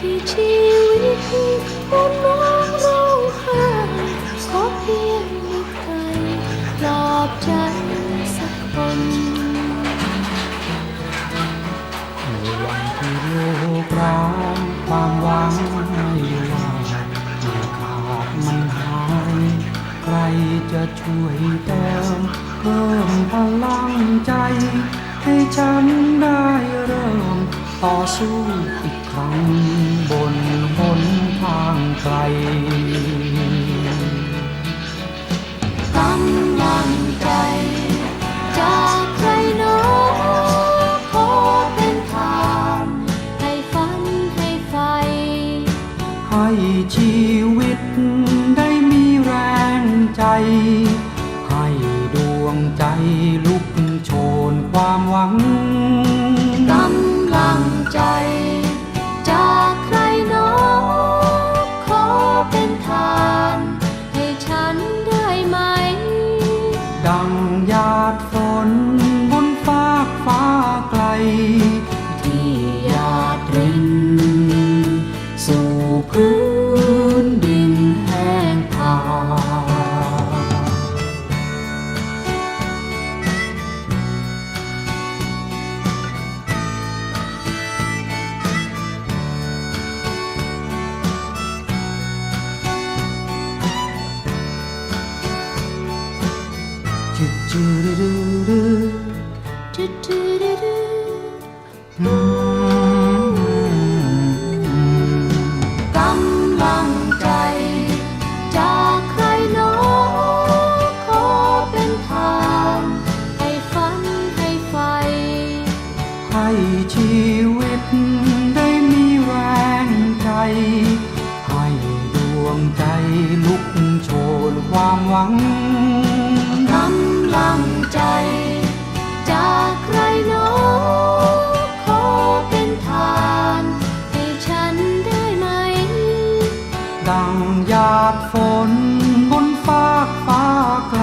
ที่ชีวิตนั้น้องเองหางขอเพียงมีใครปลอบใจสักคนในวันที่ลูกร้องความหวังไม่ว่าขาดมันหายใครจะช่วยเติมเพิ่มพลังใจ ให้ฉันได้เริ่ ต่อสู้อีกครั้งบนหนทางไกลกำลังใจจากใครหนอขอเป็นทางให้ฝันให้ไฟ ให้ชีวิตได้มีแรงใจ ให้ดวงใจลุกโชนความหวัง ที่หยาดริน สู่พื้นดินแห้งผาจืดจืดดืดดืดจุ ให้ชีวิตได้มีแรงใจ ให้ดวงใจลุกโชนความหวังกำลังใจ จากใครหนอขอเป็นทานให้ฉันได้ไหม ดังหยาดฝนบนฟากฟ้าไกล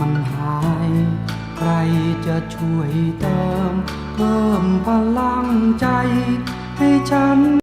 มันหาย ใครจะช่วยเติม เพิ่มพลังใจให้ฉัน